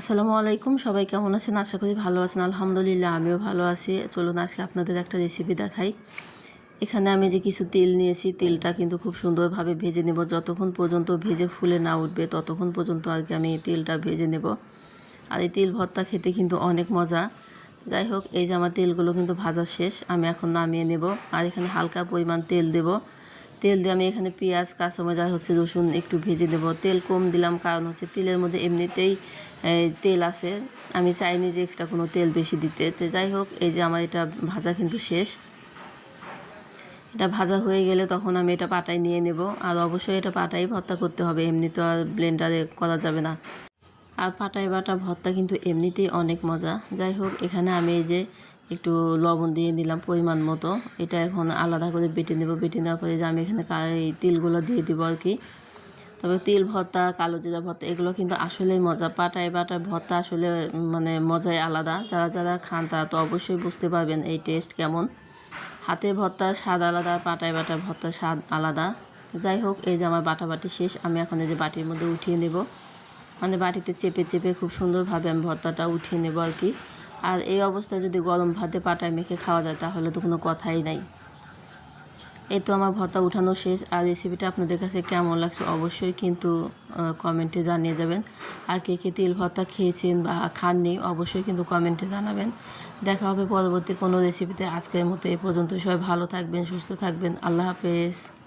আসসালামু আলাইকুম, সবাই কেমন আছেন? আশা করি ভালো আছেন। আলহামদুলিল্লাহ, আমিও ভালো আছি। চলুন আজকে আপনাদের একটা রেসিপি দেখাই। এখানে আমি যে কিছু তেল নিয়েছি, তেলটা কিন্তু খুব সুন্দরভাবে ভেজে নেব। যতক্ষণ পর্যন্ত ভেজে ফুলে না উঠবে, ততক্ষণ পর্যন্ত আর কি আমি তেলটা ভেজে নেব। আর এই তেল ভর্তা খেতে কিন্তু অনেক মজা। যাই হোক, এই যে আমার তেলগুলো কিন্তু ভাজা শেষ, আমি এখন নামিয়ে নেব। আর এখানে হালকা পরিমাণ তেল দেবো। তেল দিয়ে আমি এখানে পেঁয়াজ, কাঁচামরিচ আর হচ্ছে রসুন একটু ভেজে দেবো তেল কম দিলাম কারণ হচ্ছে তেলের মধ্যে এমনিতেই তেল আছে। আমি চাইনি যে এক্সট্রা কোনো তেল বেশি দিতে। তো যাই হোক, এই যে আমার এটা ভাজা কিন্তু শেষ। এটা ভাজা হয়ে গেলে তখন আমি এটা পাটায় নিয়ে নেব। আর অবশ্যই এটা পাটাই ভর্তা করতে হবে। এমনি তো আর ব্লেন্ডারে করা যাবে না। আর পাটায় বাটা ভর্তা কিন্তু এমনিতেই অনেক মজা। যাই হোক, এখানে আমি এই যে একটু লবণ দিয়ে নিলাম পরিমাণ মতো। এটা এখন আলাদা করে বেটে নেব, বেটে নেওয়ার পরে যে আমি এখানে এই তিলগুলো দিয়ে দিব আর কি। তবে তিল ভর্তা, কালো জিরা ভর্তা, এগুলো কিন্তু আসলেই মজা। পাটায় বাটা ভর্তা আসলে মানে মজাই আলাদা। যারা যারা খান তারা তো অবশ্যই বুঝতে পারবেন এই টেস্ট কেমন। হাতে ভর্তার স্বাদ আলাদা, পাটায় বাটা ভর্তার স্বাদ আলাদা। যাই হোক, এই যে আমার বাটা বাটি শেষ, আমি এখন এই যে বাটির মধ্যে উঠিয়ে নেব। মানে বাটিতে চেপে চেপে খুব সুন্দরভাবে আমি ভর্তাটা উঠিয়ে নেব আর কি। আর এই অবস্থায় যদি গরম ভাতে পাটায় মেখে খাওয়া যায়, তাহলে তো কোনো কথাই নাই। এই তো আমার ভর্তা উঠানো শেষ। আর রেসিপিটা আপনাদের কাছে কেমন লাগছে অবশ্যই কিন্তু কমেন্টে জানিয়ে যাবেন। আর কে কে তিল ভর্তা খেয়েছেন বা খাননি, অবশ্যই কিন্তু কমেন্টে জানাবেন। দেখা হবে পরবর্তী কোনো রেসিপিতে আজকের মতো এ পর্যন্ত সবাই ভালো থাকবেন, সুস্থ থাকবেন। আল্লাহ হাফেজ।